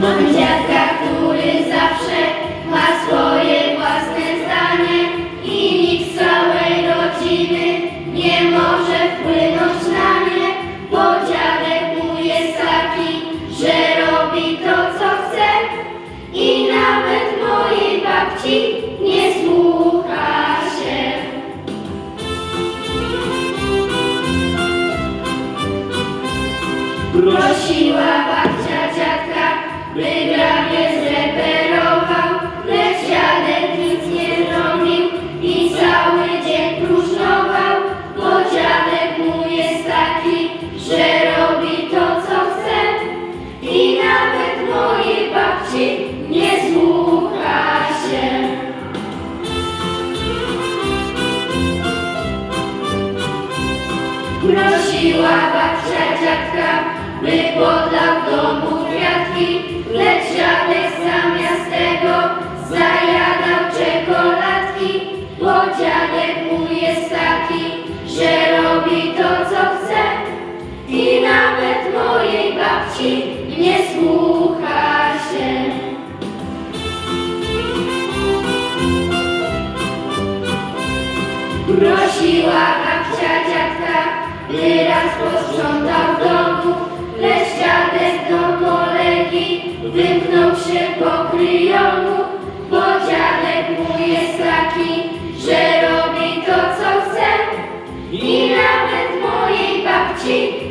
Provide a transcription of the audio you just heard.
Mam dziadka, który zawsze ma swoje własne zdanie i nikt z całej rodziny nie może wpłynąć na nie, bo dziadek mój jest taki, że robi to, co chce i nawet mojej babci nie słucha się. Prosiła próżnował, bo dziadek mój jest taki, że robi to, co chce i nawet mojej babci nie słucha się. Prosiła babcia dziadka, by podlał domu kwiatki, lecz dziadek zamiast tego bo dziadek mój jest taki, że robi to, co chce i nawet mojej babci nie słucha się. Prosiła babcia dziadka, by raz posprzątał w domu, lecz dziadek do kolegi wymknął się pokryjomu. Sì!